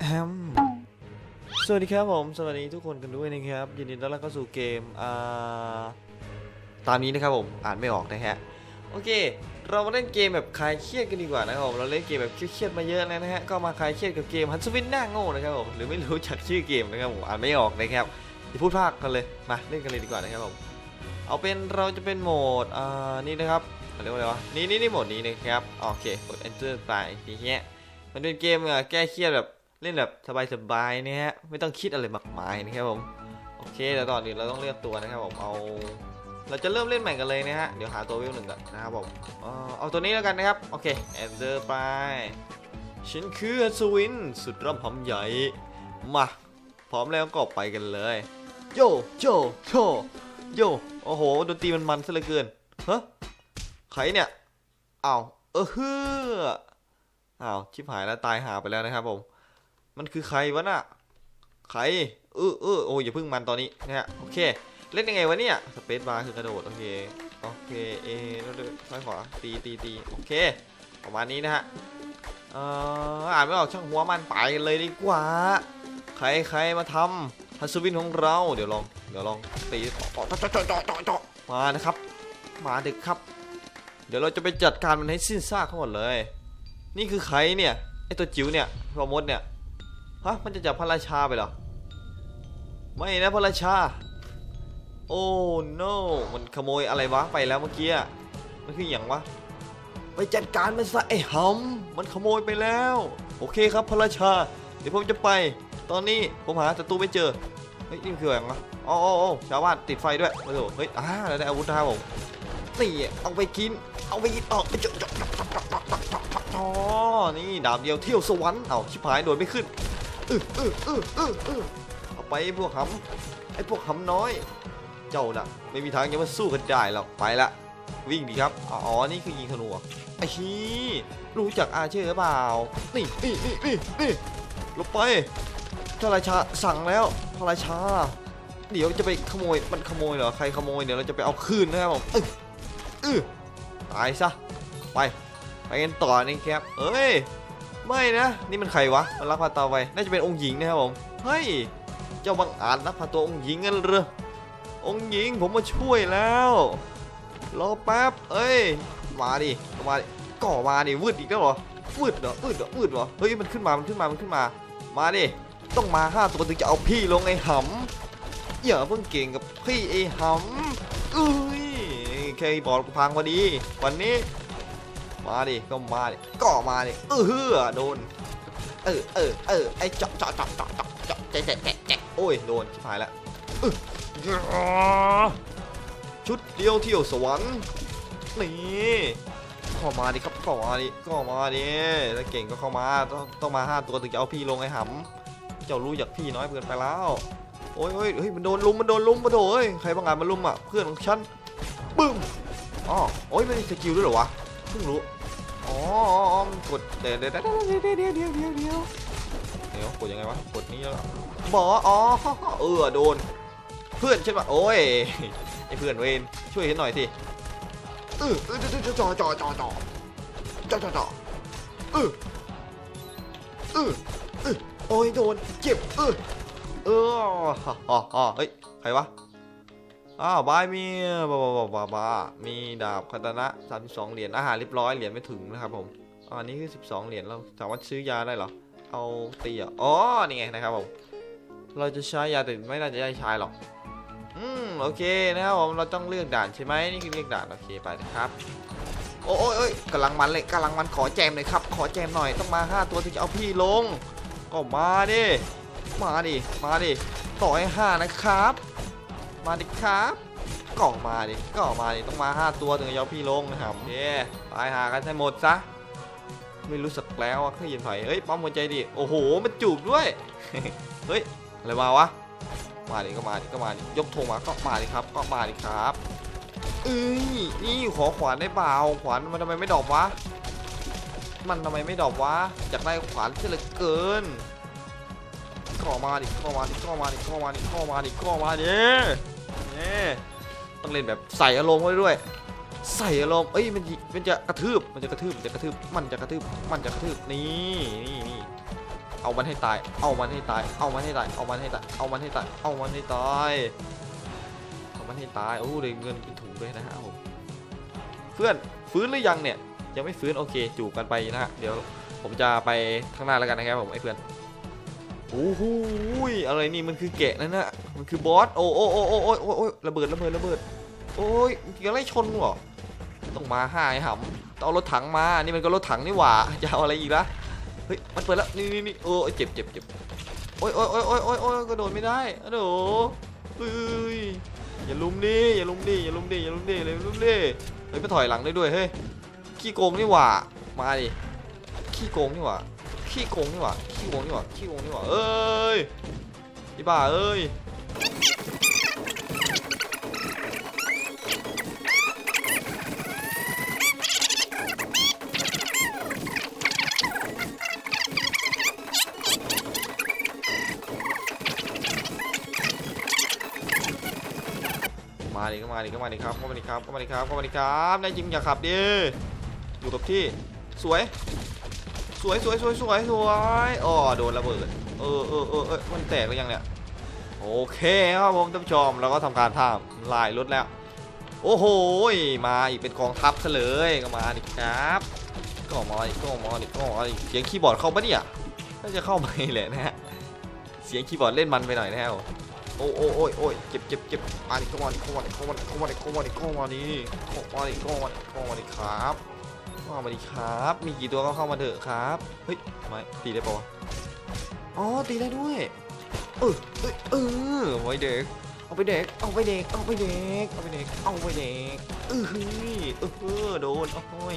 แอมสวัสดีครับผม สวัสดีทุกคนกันด้วยนะครับ ยินดีต้อนรับเข้าสู่เกมอ่าตามนี้นะครับผม อ่านไม่ออกนะฮะ โอเค เรามาเล่นเกมแบบคลายเครียดกันดีกว่านะครับผม เราเล่นเกมแบบเครียดมาเยอะแล้วนะฮะ ก็มาคลายเครียดกับเกมฮันสวินหน้าโง่นะครับผม หรือไม่รู้จักชื่อเกมนะครับผม อ่านไม่ออกนะครับอย่าพูดพากกันเลย มาเล่นกันเลยดีกว่านะครับผม เอาเป็นเราจะเป็นโหมดอ่านี่นะครับเขาเรียกว่าอะไรวะ นี่นี่นี่โหมดนี้นะครับ โอเค กด enter ไปทีเนี้ยมันเป็นเกมแก้เครียดแบบ เล่นแบบสบายๆนะฮะไม่ต้องคิดอะไรมากมายนะครับผมโอเคแต่ตอนนี้เราต้องเลือกตัวนะครับผมเอา เราจะเริ่มเล่นใหม่กันเลยนะฮะเดี๋ยวหาตัววิวหนึ่งก่อนนะครับผมเอาตัวนี้แล้วกันนะครับโอเคแอนเดอร์ไปฉันคืออัศวินสุดร่ำหำใหญ่มาพร้อมแล้วก็ไปกันเลยโยโยโยโยโอ้โหดนตรีมันมันซะเหลือเกินเฮ้ใครเนี่ยอ้าวเออฮืออ้าวชิบหายแล้วตายหาไปแล้วนะครับผม มันคือใครวะน่ะ ใคร เออเออโอ้ยอย่าพิ่งมันตอนนี้นะฮะ โอเค เล่นยังไงวะเนี่ย สเปซบาร์คือกระโดด โอเค โอเค เอแล้วเดินซ้ายขวา ตีตีตีโอเค ประมาณนี้นะฮะ เอ่อ อ่านไม่ออกช่างหัวมันไปเลยดีกว่า ใครใครมาทำฮัสวินของเรา เดี๋ยวลอง เดี๋ยวลอง ตีต่อต่อต่อต่อต่อต่อมานะครับ มาเด็กครับ เดี๋ยวเราจะไปจัดการมันให้สิ้นซากทั้งหมดเลย นี่คือใครเนี่ย ไอตัวจิ๋วเนี่ยพอมดเนี่ย ฮะมันจะจับพระราชาไปเหรอ ไม่นะพระราชา โอ้ no มันขโมยอะไรวะไปแล้วเมื่อกี้อะมันคืออย่างวะ ไปจัดการมันซะไอ้หำมันขโมยไปแล้ว โอเคครับพระราชา เดี๋ยวผมจะไป ตอนนี้ผมหาศัตรูไม่เจอ เฮ้ยนี่คืออะไรวะอ๋ออ๋ออ๋อชาวบ้านติดไฟด้วยโอ้โหเฮ้ยอ่าเราได้อาวุธนะครับผมนี่เอาไปกิน เอาไปกินออกไปจบอ๋อนี่ดาบเดียวเที่ยวสวรรค์เอาชิบหายโดดไม่ขึ้น ออเออเออเออเออเอาไปพวกหำไอ้พวกหำน้อย เจ้าน่ะ ไม่มีทางจะมาสู้กันได้หรอกไปละวิ่งดีครับอ๋อนี่คือยิงธนูไอ้ฮีรู้จักอาเชอร์หรือเปล่านี่นี่นี่นี่นี่ลงไปพระราชาสั่งแล้วพระราชา เดี๋ยวจะไปขโมยมันขโมยเหรอใครขโมยเดี๋ยวเราจะไปเอาคืนนะครับผมเออเออตายซะไปไปกันต่อนี่ครับเอ้ย ไม่นะ นี่มันใครวะ มันลักพาตัวไปน่าจะเป็นองค์หญิงนะครับผม เฮ้ย เจ้าบังอาจลักพาตัวองค์หญิงกันเหรอ องค์หญิงผมมาช่วยแล้ว รอแป๊บ เอ้ย มาดิ มาดิก่อมาดิวืดอีกแล้วเหรอวืดเหรอวืดเหรอวืดเหรอ เฮ้ย มันขึ้นมา มันขึ้นมา มันขึ้นมา มาดิ ต้องมาห้าตัวถึงจะเอาพี่ลงไอ้หำอย่าเพิ่งเก่งกับพี่ไอ้หำเอ้ยแค่บอลกูพังพอดี วันนี้ มาดิก็มาดิก็มาดิเออเฮือโดน เออเออเออไอ้เจาะเจาะเจาะเจาะเจาะเจาะแจ๊ะแจ๊ะแจ๊ะแจ๊ะโอ้ยโดนชิบหายแล้วอื้อชุดเดียวเที่ยวสวรรค์นี่เข้ามาดิครับเข้ามาดิก็มาดิถ้าเก่งก็เข้ามาต้องต้องมาห้าตัวถึงจะเอาพี่ลงไอ้หำเจ้ารู้อยากพี่น้อยเกินไปแล้วโอ้ยโอ้ยเฮ้ยมันโดนลุมมันโดนลุมมาโถเอ้ยใครบางาจมาลุมอะเพื่อนของฉันบึ้มอ๋อโอ้ยไมันมีสกิลด้วยเหรอวะเพิ่งรู้ อ๋ออ๋ออ๋อมันกดเดี๋ยวเดี๋ยวเดี๋ยวเดี๋ยวเดี๋ยวเดี๋ยวเดี๋ยวเดี๋ยวกดยังไงวะกดนี้แล้วบออ๋อเออโดน เพื่อนใช่ปะโอ้ยไอเพื่อนเวนช่วยเห็นหน่อยสิเออเออจ่อจ่อจ่อจ่อจ่อจ่อจ่อเออเออเออโอ้ยโดนเจ็บเออเออฮ่าฮ่าฮ่าเฮ้ยใครวะ อ้าวบายมีบาบาบาบาบามีดาบคาตานะ32เหรียญอาหารเรียบร้อยเหรียญไม่ถึงนะครับผมอันนี้คือ12เหรียญเราสามารถซื้อยาได้เหรอเอาตีอะอ๋อนี่ไงนะครับผมเราจะใช้ยาแต่ไม่น่าจะได้ใช้หรอกอืมโอเคนะครับผมเราต้องเลือกด่านใช่ไหมนี่คือเลือกด่านโอเคไปนะครับโอ้ยโอ้ยกำลังมันเลยกำลังมันขอแจมเลยครับ ขอแจมหน่อยต้องมา5ตัวถึงจะเอาพี่ลง ก็มาดิมาดิมาดิต่อให้5นะครับ มาดิครับก็มาดิก็มาดิต้องมา 5 ตัวถึงจะเอาพี่ลงนะครับโอเคตายหากันให้หมดซะไม่รู้สักแล้วว่าเคยยินไผ่เฮ้ยปั๊มหัวใจดิโอ้โหมันจูบด้วยเฮ้ยอะไรมาวะมาดิก็มาดิก็มาดิยกธงมาก็มาดิครับ ก็มาดิครับเอ้ยนี่ขอขวานได้เปล่าขวานมันทำไมไม่ดรอปวะมันทำไมไม่ดรอปวะอยากได้ขวานเสียเหลือเกินก็มาดิก็มาดิก็มาดิก็มาดิก็มาดิก็มาดิ ต้องเล่นแบบใส่อารมณ์ไว้ด้วย ใส่อารมณ์เอ้ยมันยิมันจะกระทืบมันจะกระทืบมันจะกระทืบมันจะกระทืบมันจะกระทืบนี่นี่นี่เอามันให้ตาย เอามันให้ตาย เอามันให้ตาย เอามันให้ตาย เอามันให้ตาย เอามันให้ตายเอามันให้ตายโอ้ได้เงินเป็นถุงด้วยนะฮะผมเพื่อนฟื้นหรือยังเนี่ยยังไม่ฟื้นโอเคจูบกันไปนะฮะเดี๋ยวผมจะไปข้างหน้าแล้วกันนะครับผมไอ้เพื่อนโอ้โหอะไรนี่มันคือแกะนั่นนะ มันคือบอสโอ้โอ้โอ้โอ้โอ้โอ้โอ้ระเบิดระเบิดระเบิดโอ้ยยังไล่ชนหรอต้องมาห้าไอ้หำต้องเอารถถังมานี่มันก็รถถังนี่หว่าจะเอาอะไรอีกละเฮ้ยมันเปิดแล้วนี่นี่นี่โอ้ยเจ็บเจ็บเจ็บโอ้ยโอ้ยโอ้ยโอ้ยโอ้ยโอ้ยกระโดดไม่ได้อะโดเฮ้ยอย่าลุมดิอย่าลุมดิอย่าลุมดิอย่าลุมดิอย่าลุมดิเฮ้ยไปถอยหลังได้ด้วยเฮ้ยขี้โกงนี่หว่ามาดิขี้โกงนี่หว่าขี้โกงนี่หว่าขี้โกงนี่หว่าขี้โกงนี่หว่าเอ้ยอีบ้าเอ้ย มาดิก็มาดิก็มาดิครับก็มาดิครับก็มาดิครับก็มาดิครับนายจริงอย่าขับดิอยู่กับที่สวย สวยสวยสวยสวยสวยอ๋อโดนระเบิดเออเออเออเออมันแตกหรือยังเนี่ย โอเคครับผมท่านผู้ชมเราก็ทำการทำลายรถแล้ว โอ้โหมาอีกเป็นกองทัพซะเลยก็มาดิครับก็มาดิก็มาดิก็มาดิเสียงคีย์บอร์ดเข้าปะเนี่ยน่าจะเข้าไปแหละนะฮะเสียงคีย์บอร์ดเล่นมันไปหน่อยนะฮะโอ้โอ้โอ้ยโอ้ยเจ็บเจ็บเจ็บมาดิเข้ามาดิเข้ามาดิเข้ามาดิเข้ามาดิเข้ามาดิเข้ามาดิเข้ามาดิเข้ามาดิเข้ามาดิครับเข้ามาดิครับ มีกี่ตัวก็เข้ามาเถอะครับ เฮ้ยทำไมตีได้ปะวะ อ๋อ ตีได้ด้วย เออเอยเออไว้เด็ก เอาไปเด็ก เอาไปเด็ก เอาไปเด็ก เอาไปเด็ก เอาไปเด็ก เออเฮ้ยเออโดนโอ้ย